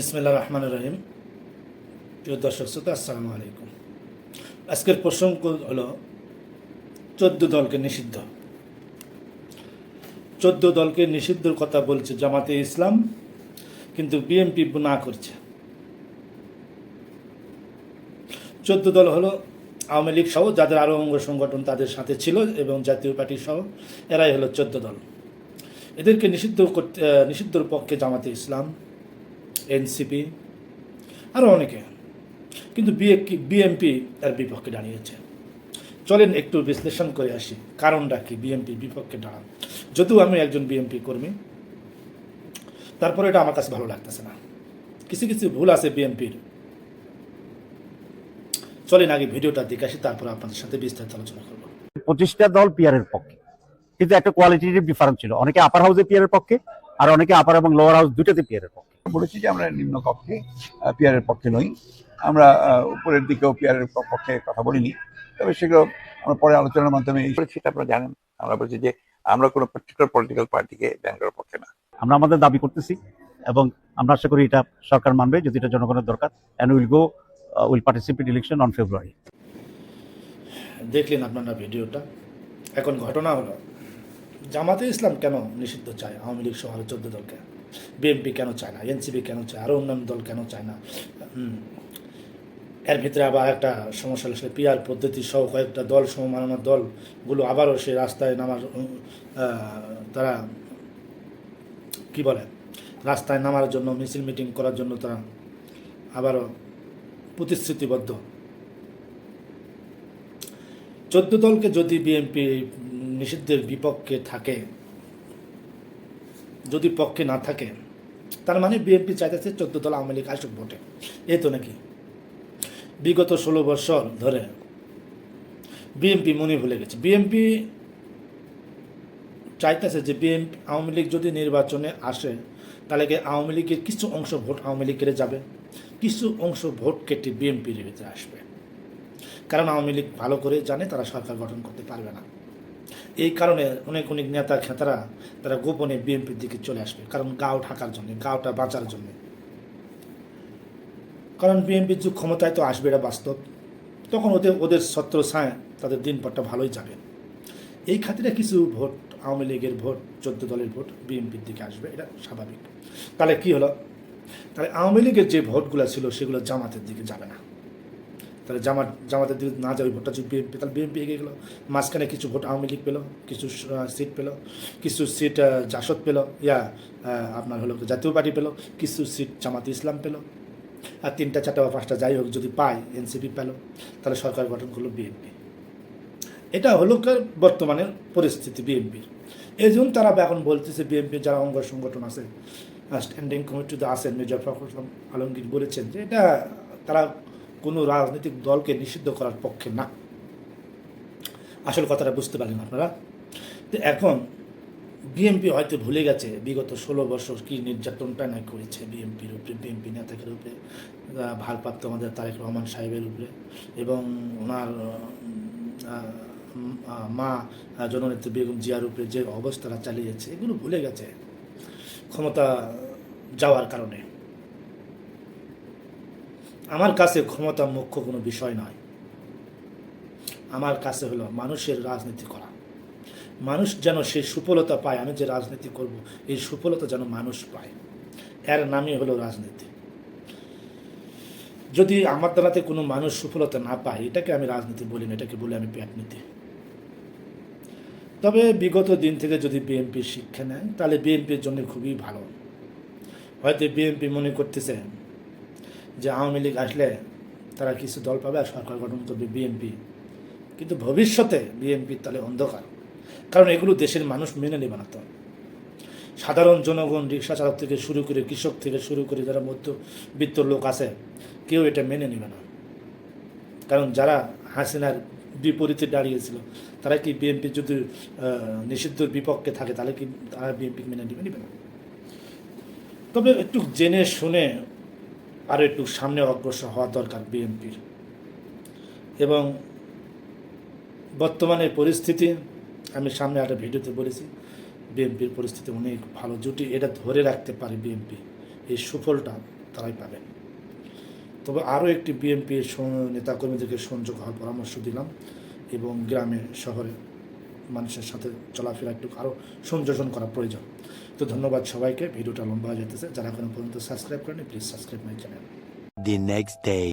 বিসমিল্লা রহমান রহিম। প্রিয় দর্শক শ্রোতা, আসসালামু আলাইকুম। আজকের প্রসঙ্গ হলো চোদ্দ দলকে নিষিদ্ধ। চোদ্দ দলকে নিষিদ্ধর কথা বলছে জামাতে ইসলাম, কিন্তু বিএনপি না করছে। চোদ্দ দল হলো আওয়ামী লীগ সহ যাদের আরও অঙ্গ সংগঠন তাদের সাথে ছিল এবং জাতীয় পার্টি সহ এরাই হলো চোদ্দ দল। এদেরকে নিষিদ্ধ করতে, নিষিদ্ধর পক্ষে জামাতে ইসলাম এনসিপি আরও অনেকে। কিন্তু বিএমপি তার বিপক্ষে দাঁড়িয়েছে। চলেন একটু বিশ্লেষণ করে আসি, কারণটা কি বিএমপির বিপক্ষে দাঁড়ান। যদিও আমি একজন বিএমপি কর্মী, তারপরে এটা আমার কাছে ভালো লাগতেছে না। কিছু কিছু ভুল আছে বিএমপির। চলেন আগে ভিডিওটা দেখে আসি, তারপর আপনাদের সাথে বিস্তারিত আলোচনা করব। পঁচিশটা দল পিয়ারের পক্ষে। কিন্তু একটা কোয়ালিটির ডিফারেন্স ছিল। অনেকে আপার হাউসে পিয়ারের পক্ষে আর অনেকে আপার এবং লোয়ার হাউস দুটাতে পিয়ারের পক্ষে। বলেছি যে আমরা নিম্ন কক্ষে পিয়ারের পক্ষে নই। আমরা উপরের দিকেও পিয়ারের পক্ষে কথা বলিনি। তবে সেগুলো আমরা পরে আলোচনার মাধ্যমে এই সেটা আপনারা জানেন। আমরা বলছি যে আমরা কোনো পার্টিকুলার পলিটিক্যাল পার্টিকে ব্যান করার পক্ষে না। আমরা আমাদের দাবি করতেছি এবং আমরা আশা করি এটা সরকার মানবে যদি এটা জনগণের দরকার। And will go will participate election on February দেখলেন আপনারা ভিডিওটা। এখন ঘটনা হলো জামাতে ইসলাম কেন নিষিদ্ধ চায়? আওয়ামী লীগ সহ আরও চোদ্দ দলকে। বিএনপি কেন চায় না? এনসিপি কেন চায়? আরও অন্যান্য দল কেন চায় না? এর ভিতরে আবার একটা সমস্যা হলো, সেটা পিআর পদ্ধতি সহ কয়েকটা দল সমমানানোর দলগুলো আবারও সে রাস্তায় নামার তারা কি বলে? রাস্তায় নামার জন্য, মিছিল মিটিং করার জন্য তারা আবারও প্রতিশ্রুতিবদ্ধ। চোদ্দ দলকে যদি বিএনপি নিষিদ্ধের বিপক্ষে থাকে। যদি পক্ষে না থাকে, তার মানে বিএনপি চাইতেছে চোদ্দ দল আওয়ামী লীগ আসুক ভোটে। এই তো নাকি? বিগত ষোলো বছর ধরে বিএনপি মনে ভুলে গেছে। বিএনপি চাইতেছে যে বিএনপি আওয়ামী লীগ যদি নির্বাচনে আসে, তাহলে কি আওয়ামী লীগের কিছু অংশ ভোট আওয়ামী লীগ কেটে যাবে? কিছু অংশ ভোট কেটে বিএনপির ভিতরে আসবে। কারণ আওয়ামী লীগ ভালো করে জানে তারা সরকার গঠন করতে পারবে না। এই কারণে অনেক অনেক নেতা, খেতারা তারা গোপনে বিএনপির দিকে চলে আসবে। কারণ গাও ঢাকার জন্য, গাওটা বাঁচার জন্য। কারণ বিএনপির যুগ ক্ষমতায় তো আসবে এটা বাস্তব। তখন ওদের ওদের ছত্র ছায় তাদের দিনপটটা ভালোই যাবে। এই খাতিরে কিছু ভোট, আওয়ামী লীগের ভোট, চোদ্দ দলের ভোট বিএনপির দিকে আসবে, এটা স্বাভাবিক। তাহলে কি হলো? তাহলে আওয়ামী লীগের যে ভোটগুলো ছিল সেগুলো জামাতের দিকে যাবে না। তাহলে জামাত, জামাতের দিকে না যাবে ভোটটা যদি বিএনপি, তাহলে বিএনপি এগিয়ে গেলো। মাঝখানে কিছু ভোট আওয়ামী লীগ পেল, কিছু সিট পেল, কিছু সিট জাসদ পেল, ইয়া আপনার হলো জাতীয় পার্টি পেল, কিছু সিট জামাত ইসলাম পেল। আর তিনটা, চারটা বা পাঁচটা যাই হোক, যদি পায়, এনসিপি পেল, তাহলে সরকার গঠন করল বিএনপি। এটা হলো বর্তমানের পরিস্থিতি বিএনপির এই জন্য তারা এখন বলতেছে বিএনপি যারা অঙ্গ সংগঠন আছে স্ট্যান্ডিং কমিটিতে আছেন ফখরুল ইসলাম আলমগীর বলেছেন যে এটা তারা কোনো রাজনৈতিক দলকে নিষিদ্ধ করার পক্ষে না। আসল কথাটা বুঝতে পারলেন আপনারা। তো এখন বিএনপি হয়তো ভুলে গেছে, বিগত ষোলো বছর কি নির্যাতনটা না করেছে বিএনপির উপরে বিএনপি নেতাদের উপরে ভারপ্রাপ্ত আমাদের তারেক রহমান সাহেবের উপরে এবং ওনার মা জননেত্রী বেগম জিয়ার উপরে যে অবস্থাটা চালিয়েছে, এগুলো ভুলে গেছে। ক্ষমতা যাওয়ার কারণে। আমার কাছে ক্ষমতা মুখ্য কোনো বিষয় নয়। আমার কাছে হলো মানুষের রাজনীতি করা। মানুষ যেন সেই সুফলতা পায়, আমি যে রাজনীতি করব, এই সুফলতা যেন মানুষ পায়। এর নামই হলো রাজনীতি। যদি আমার দ্বারাতে কোনো মানুষ সুফলতা না পায়, এটাকে আমি রাজনীতি বলি না, এটাকে বলি আমি পেট নীতি। তবে বিগত দিন থেকে যদি বিএনপি শিক্ষা নেয়, তাহলে বিএনপির জন্য খুবই ভালো। হয়তো বিএনপি মনে করতেছে যে আওয়ামী লীগ আসলে তারা কিছু দল পাবে আর সরকার গঠন করবে বিএনপি। কিন্তু ভবিষ্যতে বিএনপি তাহলে অন্ধকার। কারণ এগুলো দেশের মানুষ মেনে নেবে না তো। সাধারণ জনগণ রিক্সা চালক থেকে শুরু করে কৃষক থেকে শুরু করে যারা মধ্যবিত্ত লোক আছে কেউ এটা মেনে নেবে না। কারণ যারা হাসিনার বিপরীতে দাঁড়িয়েছিল তারা কি বিএনপি যদি আহ, নিষিদ্ধর বিপক্ষে থাকে তাহলে কি তারা বিএনপি মেনে নেবে নেবে না। তবে একটু জেনে শুনে আরও একটু সামনে অগ্রসর হওয়া দরকার বিএনপির। এবং বর্তমানে পরিস্থিতি, আমি সামনে একটা ভিডিওতে বলেছি, বিএনপির পরিস্থিতি অনেক ভালো, জুটি এটা ধরে রাখতে পারে বিএনপি। এই সুফলটা তারাই পাবে। তবে আরও একটি বিএনপির নেতাকর্মীদেরকে সংযোগ হওয়ার পরামর্শ দিলাম এবং গ্রামে, শহরে মানুষের সাথে চলাফেরা একটু আরও সংযোজন করা প্রয়োজন। তো ধন্যবাদ সবাইকে, ভিডিওটা লম্বা হয়ে যেতেছে যারা এখন পর্যন্ত সাবস্ক্রাইব করেনি please subscribe my channel the next day.